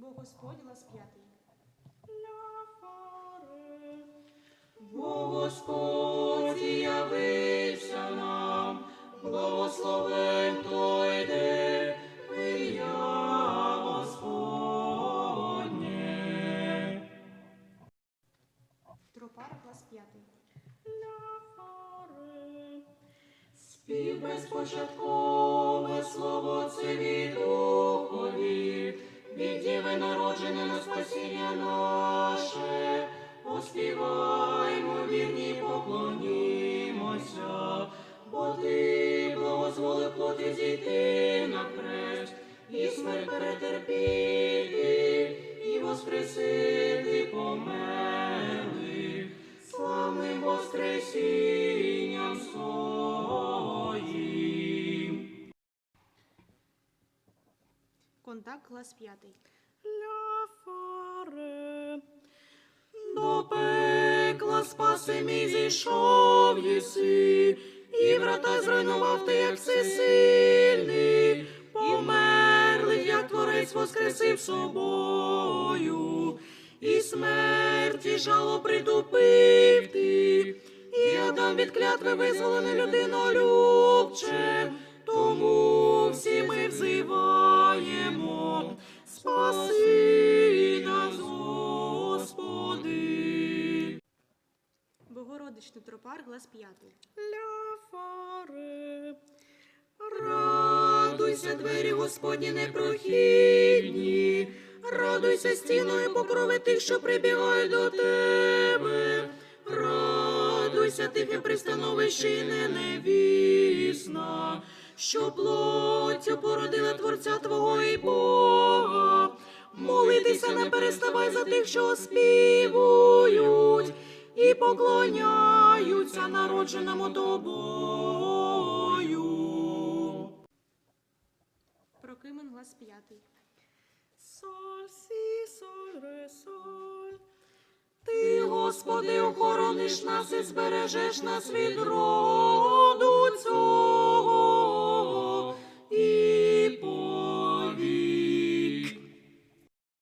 Бо Господь лас п'ятий. Бо Господь явився нам, благословен той день, ім'я Господнє. Тропарик лас п'ятий. Спів безпочаткове слово це від на спасіння наше, поспіваймо вірні, поклонімося, бо ти благозволив плоти зійти на хрест, і смерть перетерпіти, і воскресити померлих, славним воскресінням своїм. Контакт клас п'ятий. Спаси мій зійшов єси, і врата зруйнував ти, як всесильний, померлих, як творець воскресив собою, і смерті жало притупив ти, і Адам від клятви визволений людинолюбче, Богородичний тропар глас п'ятий. Радуйся, двері Господні непрохідні, радуйся стіною покрови тих, що прибігають до тебе. Радуйся, тихе пристановище і не невісна, що плоттю породила Творця Твого і Бога. Молитися не переставай за тих, що співують і поклоняються народженому тобою. Прокимен глас п'ятий. Соль, сі, соль, ре, соль. Ти, Господи, охорониш нас і збережеш нас від року.